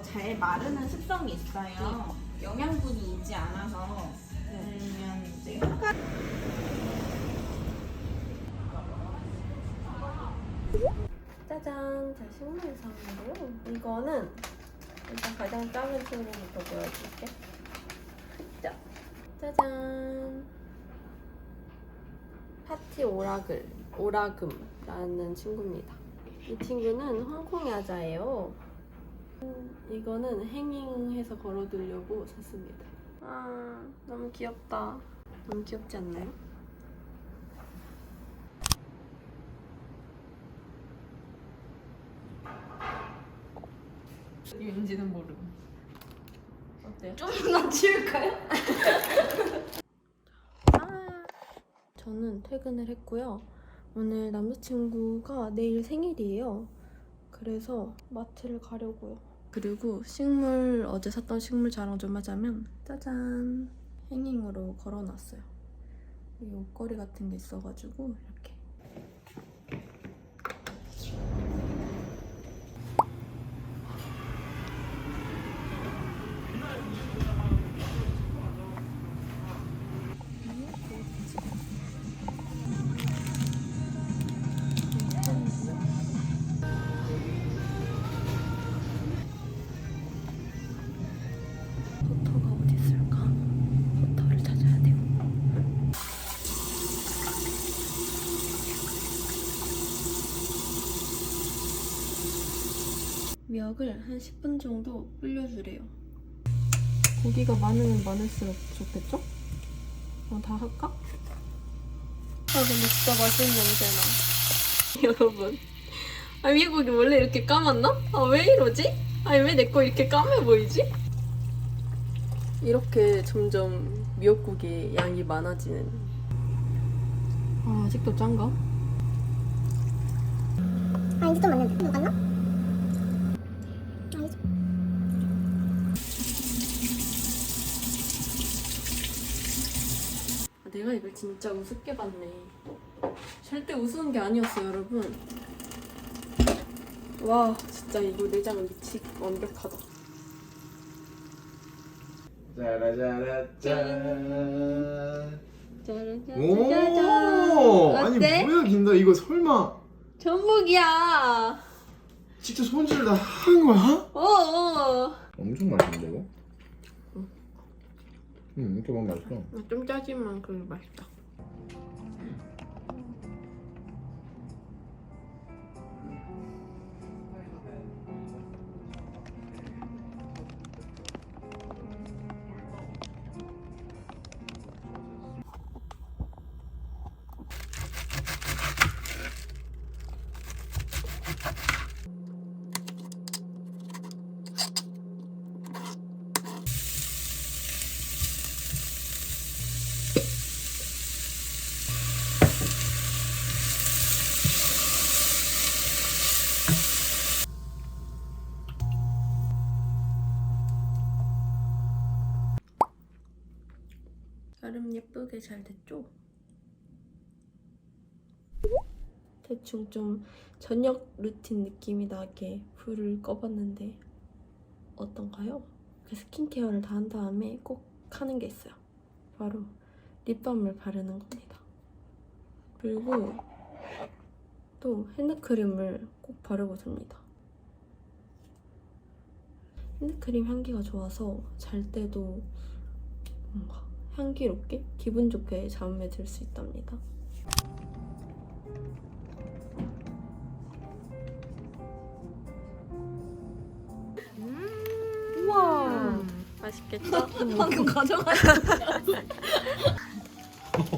더 잘 마르는 습성이 있어요. 영양분이 있지 않아서 그러면 이제 효과 짜잔! 자, 식물상인데요. 이거는 일단 가장 작은 친구부터 보여줄게. 자, 짜잔! 파티 오라글, 오라금라는 친구입니다. 이 친구는 홍콩 야자예요. 음, 이거는 행잉해서 걸어두려고 샀습니다. 아, 너무 귀엽다. 너무 귀엽지 않나요? 윤지는 모름. 어때요? 좀만 치울까요? 아, 저는 퇴근을 했고요. 오늘 남자친구가 내일 생일이에요. 그래서 마트를 가려고요. 그리고 식물 어제 샀던 식물 자랑 좀 하자면 짜잔 행잉으로 걸어놨어요. 여기 옷걸이 같은 게 있어가지고 이렇게 미역을 한 10분 정도 불려주래요. 고기가 많으면 많을수록 좋겠죠? 어, 다 할까? 아 근데 진짜 맛있는 냄새 나. 여러분, 아 미역국이 원래 이렇게 까맣나? 아 왜 이러지? 아니 왜 내 거 이렇게 까매 보이지? 이렇게 점점 미역국의 양이 많아지는. 아 아직도 짠가? 아 이제 좀 맞는데 맞나? 아 이제 아, 내가 이걸 진짜 우습게 봤네. 절대 우스운 게 아니었어요, 여러분. 와, 진짜 이거 내장 미치 완벽하다. 짜라짜라짠. 오, 아니? 뭐야 김다 이거 설마 전복이야. 직접 손질을 다한 거야? 어, 어. 엄청 맛있는데 이거? 응, 이렇게 먹으면 맛있어. 좀 짜지만 그게 맛있다. 잘 됐죠? 대충 좀 저녁 루틴 느낌이 나게 불을 꺼봤는데 어떤가요? 그 스킨케어를 다 한 다음에 꼭 하는 게 있어요. 바로 립밤을 바르는 겁니다. 그리고 또 핸드크림을 꼭 바르고 잡니다. 핸드크림 향기가 좋아서 잘 때도 뭔가 향기롭게 기분 좋게 잠에 들 수 있답니다. 우와 맛있겠다. 방금 가져가.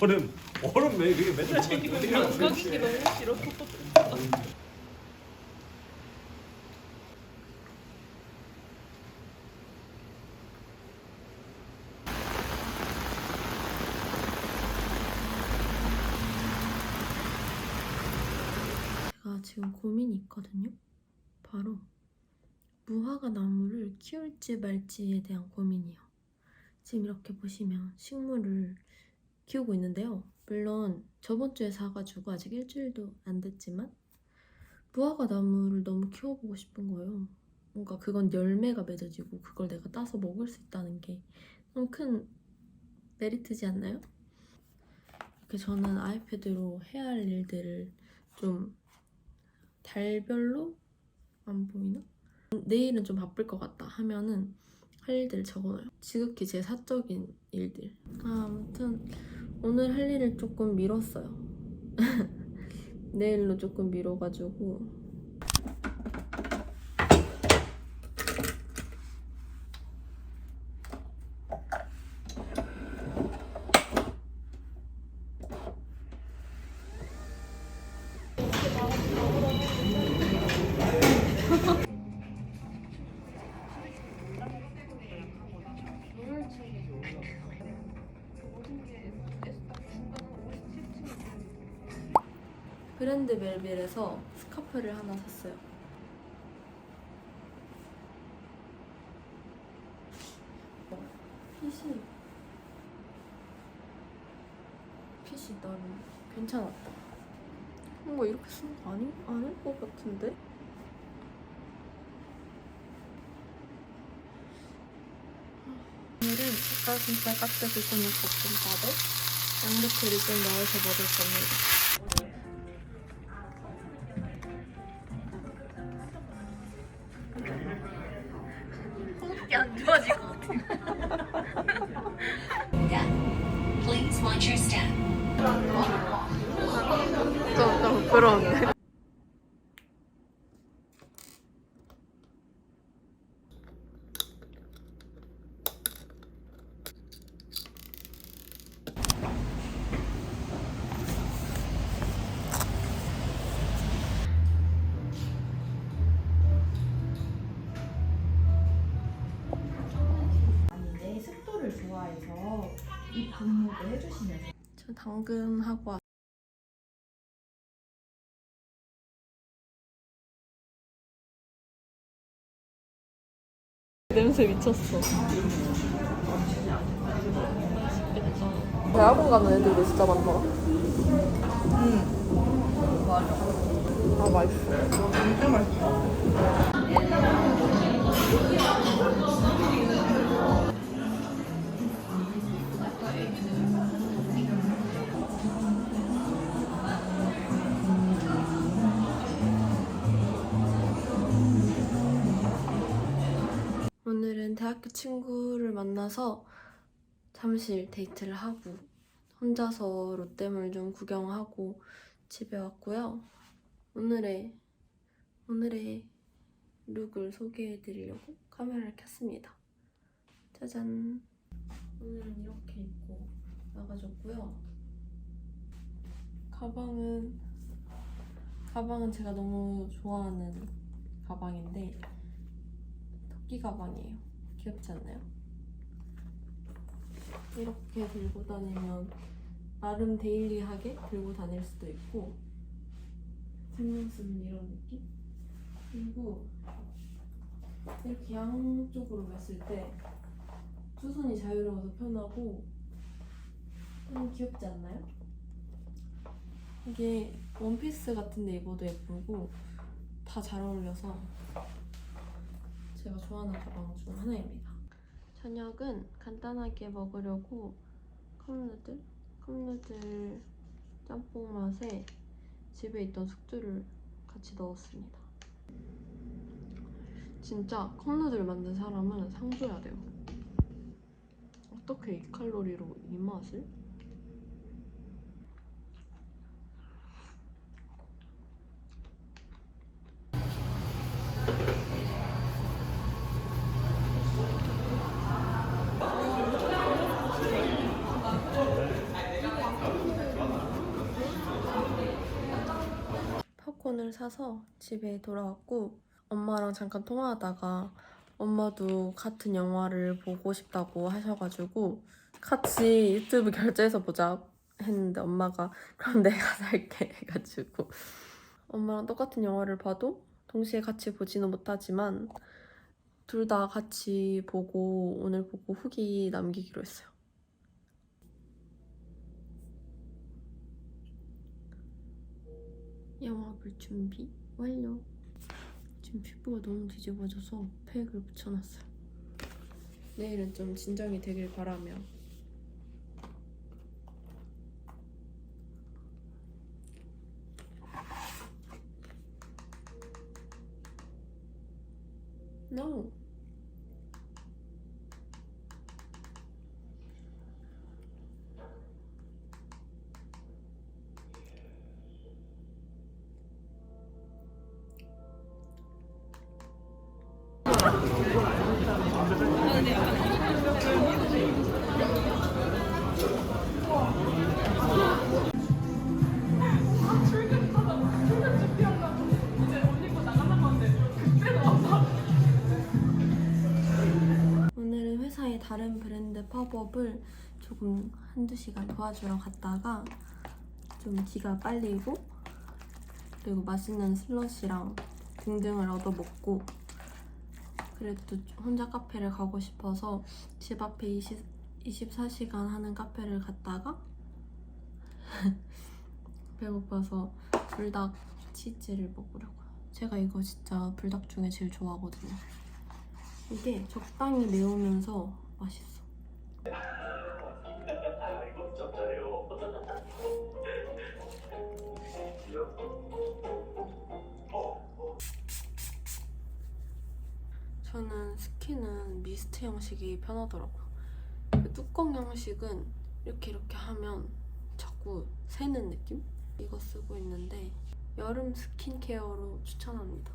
얼음 얼음 왜 그게 맨날 챙기고 내가 꺼기기 너무 싫어. 제가 지금 고민이 있거든요. 바로 무화과 나무를 키울지 말지에 대한 고민이요. 지금 이렇게 보시면 식물을 키우고 있는데요. 물론 저번 주에 사가지고 아직 일주일도 안 됐지만 무화과 나무를 너무 키워보고 싶은 거예요. 뭔가 그건 열매가 맺어지고 그걸 내가 따서 먹을 수 있다는 게좀큰 메리트지 않나요? 이렇게 저는 아이패드로 해야 할 일들을 좀 달별로 안 보이나? 내일은 좀 바쁠 것 같다 하면은 할 일들을 적어놔요. 지극히 제 사적인 일들. 아, 아무튼 오늘 할 일을 조금 미뤘어요. 내일로 조금 미뤄가지고 브랜드 멜빌에서 스카프를 하나 샀어요. 어, 핏이 핏이 나름 괜찮았다. 뭔가 이렇게 쓰는 거 아니, 아닐 것 같은데? 오늘은 닭가슴살 깍두기 근육 볶음밥에 양배추를 좀 넣어서 먹을 겁니다. 이 분무를 해주시면 돼요. 저 당근하고 왔- 냄새 미쳤어. 대학원 가는 애들도 진짜 많더라. 응. 맞아. 아 맛있어. 진짜 맛있어. 대학교 친구를 만나서 잠실 데이트를 하고 혼자서 롯데몰 좀 구경하고 집에 왔고요. 오늘의 오늘의 룩을 소개해 드리려고 카메라를 켰습니다. 짜잔. 오늘은 이렇게 입고 나가줬고요. 가방은 가방은 제가 너무 좋아하는 가방인데 토끼 가방이에요. 귀엽지 않나요? 이렇게 들고 다니면 나름 데일리하게 들고 다닐 수도 있고 뒷모습은 이런 느낌? 그리고 이렇게 양쪽으로 맸을 때 두 손이 자유로워서 편하고 너무 귀엽지 않나요? 이게 원피스 같은데 입어도 예쁘고 다 잘 어울려서 제가 좋아하는 가방 중 하나입니다. 저녁은 간단하게 먹으려고 컵누들, 컵누들 짬뽕 맛에 집에 있던 숙주를 같이 넣었습니다. 진짜 컵누들 만든 사람은 상 줘야 돼요. 어떻게 이 칼로리로 이 맛을? 팝콘을 사서 집에 돌아왔고 엄마랑 잠깐 통화하다가 엄마도 같은 영화를 보고 싶다고 하셔가지고 같이 유튜브 결제해서 보자 했는데 엄마가 그럼 내가 살게 해가지고 엄마랑 똑같은 영화를 봐도 동시에 같이 보지는 못하지만 둘 다 같이 보고 오늘 보고 후기 남기기로 했어요. 영화 볼 준비 완료. 지금 피부가 너무 뒤집어져서 팩을 붙여놨어요. 내일은 좀 진정이 되길 바라며 No. 팝업을 조금 한두 시간 도와주러 갔다가 좀 기가 빨리고 그리고 맛있는 슬러시랑 등등을 얻어먹고 그래도 혼자 카페를 가고 싶어서 집 앞에 20, 24시간 하는 카페를 갔다가 배고파서 불닭 치즈를 먹으려고요. 제가 이거 진짜 불닭 중에 제일 좋아하거든요. 이게 적당히 매우면서 맛있어. 저는 스킨은 미스트 형식이 편하더라고요. 그 뚜껑 형식은 이렇게 이렇게 하면 자꾸 새는 느낌? 이거 쓰고 있는데 여름 스킨케어로 추천합니다.